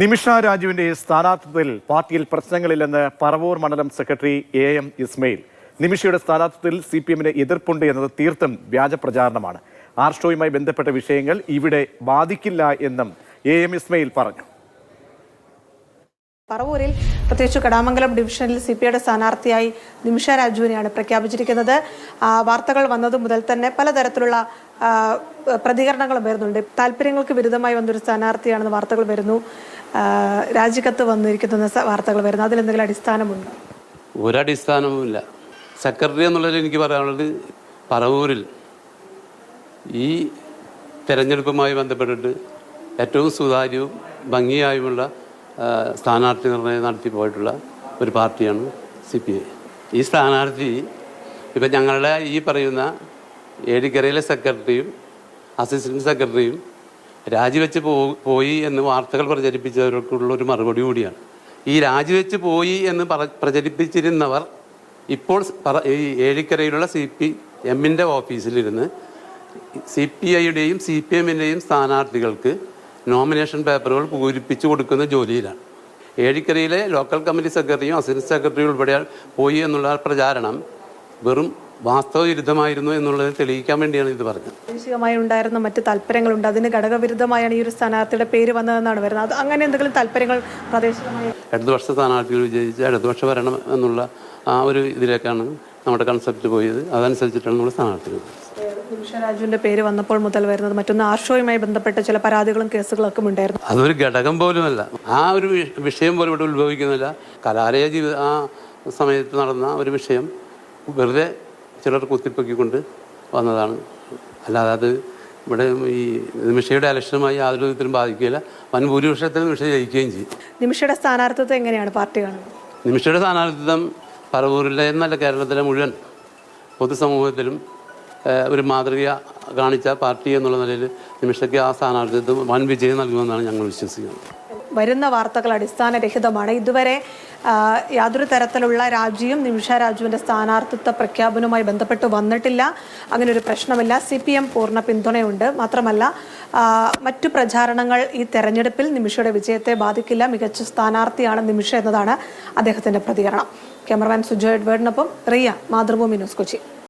നിമിഷ രാജുവിന്റെ സ്ഥാനാർത്ഥിത്വത്തിൽ പാർട്ടിയിൽ പ്രശ്നങ്ങളില്ലെന്ന് പറവൂർ മണ്ഡലം സെക്രട്ടറി എ എം ഇസ്മയിൽ. നിമിഷയുടെ സ്ഥാനാർത്ഥിത്വത്തിൽ സി പി എമ്മിന് എതിർപ്പുണ്ട് എന്നത് തീർത്തും വ്യാജ പ്രചാരണമാണ്. ആർഷോയുമായി ബന്ധപ്പെട്ട വിഷയങ്ങൾ ഇവിടെ ബാധിക്കില്ല എന്നും എ എം ഇസ്മയിൽ പറഞ്ഞു. പറവൂരിൽ പ്രത്യേകിച്ച് കടാമംഗലം ഡിവിഷനിൽ സി പി ഐയുടെ സ്ഥാനാർത്ഥിയായി നിമിഷ രാജുവിനെയാണ് പ്രഖ്യാപിച്ചിരിക്കുന്നത്. വാർത്തകൾ വന്നതു മുതൽ തന്നെ പലതരത്തിലുള്ള പ്രതികരണങ്ങളും വരുന്നുണ്ട്. താല്പര്യങ്ങൾക്ക് വിരുദ്ധമായി വന്നൊരു സ്ഥാനാർത്ഥിയാണെന്ന് വാർത്തകൾ വരുന്നു. രാജിക്കത്ത് വന്നിരിക്കുന്ന വാർത്തകൾ വരുന്നു. അതിലെന്തെങ്കിലും അടിസ്ഥാനമുണ്ടോ? ഒരടിസ്ഥാനവുമില്ല. സെക്രട്ടറി എന്നുള്ളതിൽ എനിക്ക് പറയാനുള്ളത് പറവൂരിൽ ഈ തെരഞ്ഞെടുപ്പുമായി ബന്ധപ്പെട്ടിട്ട് ഏറ്റവും സുതാര്യവും ഭംഗിയായുമുള്ള സ്ഥാനാർത്ഥി നിർണയം നടത്തി പോയിട്ടുള്ള ഒരു പാർട്ടിയാണ് സി പി ഐ. ഈ സ്ഥാനാർത്ഥി ഇപ്പം ഞങ്ങളുടെ ഈ പറയുന്ന ഏടിക്കരയിലെ സെക്രട്ടറിയും അസിസ്റ്റന്റ് സെക്രട്ടറിയും രാജിവെച്ച് പോയി എന്ന് വാർത്തകൾ പ്രചരിപ്പിച്ചവർക്കുള്ള ഒരു മറുപടി കൂടിയാണ്. ഈ രാജിവെച്ച് പോയി എന്ന് പ്രചരിപ്പിച്ചിരുന്നവർ ഇപ്പോൾ ഈ ഏഴിക്കരയിലുള്ള സി പി എമ്മിന്റെ ഓഫീസിലിരുന്ന് സി പി ഐയുടെയും സി പി എമ്മിന്റെയും സ്ഥാനാർത്ഥികൾക്ക് നോമിനേഷൻ പേപ്പറുകൾ പൂരിപ്പിച്ചു കൊടുക്കുന്ന ജോലിയിലാണ്. ഏഴിക്കരയിലെ ലോക്കൽ കമ്മിറ്റി സെക്രട്ടറിയും അസിസ്റ്റന്റ് സെക്രട്ടറിയും ഉൾപ്പെടെ പോയി എന്നുള്ള പ്രചാരണം വെറും വാസ്തവവിരുദ്ധമായിരുന്നു എന്നുള്ളത് തെളിയിക്കാൻ വേണ്ടിയാണ് ഇത് പറഞ്ഞത്. പ്രാദേശികമായി ഉണ്ടായിരുന്ന മറ്റ് താല്പര്യങ്ങളുണ്ട്. അതിന് ഘടകവിരുദ്ധമായാണ് ഈ ഒരു സ്ഥാനാർത്ഥിയുടെ പേര് വന്നതെന്നാണ് വരുന്നത്. അങ്ങനെ എന്തെങ്കിലും താല്പര്യങ്ങൾ പ്രാദേശികമായി ഇടതുപക്ഷ സ്ഥാനാർത്ഥികൾ വിജയിച്ച് ഇടതുപക്ഷ ഭരണം എന്നുള്ള ആ ഒരു ഇതിലേക്കാണ് നമ്മുടെ കൺസെപ്റ്റ് പോയത്. അതനുസരിച്ചിട്ടാണ് നമ്മൾ സ്ഥാനാർത്ഥികൾ നിമിഷ രാജുവിന്റെ പേര് വന്നപ്പോൾ മുതൽ വരുന്നത് മറ്റൊന്ന് ആർഷോയുമായി ബന്ധപ്പെട്ട ചില പരാതികളും കേസുകളൊക്കെ ഉണ്ടായിരുന്നു. അതൊരു ഘടകം പോലുമല്ല. ആ ഒരു വിഷയം പോലും ഇവിടെ ഉത്ഭവിക്കുന്നില്ല. കലാലയ ജീവിത ആ സമയത്ത് നടന്ന ഒരു വിഷയം വെറുതെ ചിലർ കുത്തിപ്പൊക്കിക്കൊണ്ട് വന്നതാണ്. അല്ലാതെ അത് ഇവിടെ ഈ നിമിഷയുടെ ഇലക്ഷനുമായി യാതൊരു വിധത്തിലും ബാധിക്കുകയില്ല. വൻ ഭൂരിപക്ഷത്തിൽ നിമിഷ ജയിക്കുകയും ചെയ്യും. നിമിഷയുടെ സ്ഥാനാർത്ഥിത്വം എങ്ങനെയാണ് പാർട്ടി കാണുന്നത്? നിമിഷയുടെ സ്ഥാനാർത്ഥിത്വം പറവൂരിലെ എന്നല്ല കേരളത്തിലെ മുഴുവൻ പൊതുസമൂഹത്തിലും ഒരു മാതൃക കാണിച്ച പാർട്ടി എന്നുള്ള നിലയിൽ നിമിഷയ്ക്ക് ആ സ്ഥാനാർത്ഥിത്വം വൻ വിജയം നൽകുമെന്നാണ് ഞങ്ങൾ വിശ്വസിക്കുന്നത്. വരുന്ന വാർത്തകൾ അടിസ്ഥാനരഹിതമാണ്. ഇതുവരെ യാതൊരു തരത്തിലുള്ള രാജിയും നിമിഷ രാജുവിന്റെ സ്ഥാനാർത്ഥിത്വ പ്രഖ്യാപനവുമായി ബന്ധപ്പെട്ട് വന്നിട്ടില്ല. അങ്ങനെ ഒരു പ്രശ്നമില്ല. സി പി എം പൂർണ പിന്തുണയുണ്ട്. മാത്രമല്ല മറ്റു പ്രചാരണങ്ങൾ ഈ തെരഞ്ഞെടുപ്പിൽ നിമിഷയുടെ വിജയത്തെ ബാധിക്കില്ല. മികച്ച സ്ഥാനാർത്ഥിയാണ് നിമിഷ എന്നതാണ് അദ്ദേഹത്തിന്റെ പ്രതികരണം. ക്യാമറമാൻ സുജോ എഡ്വേർഡിനൊപ്പം റിയ മാതൃഭൂമി ന്യൂസ് കൊച്ചി.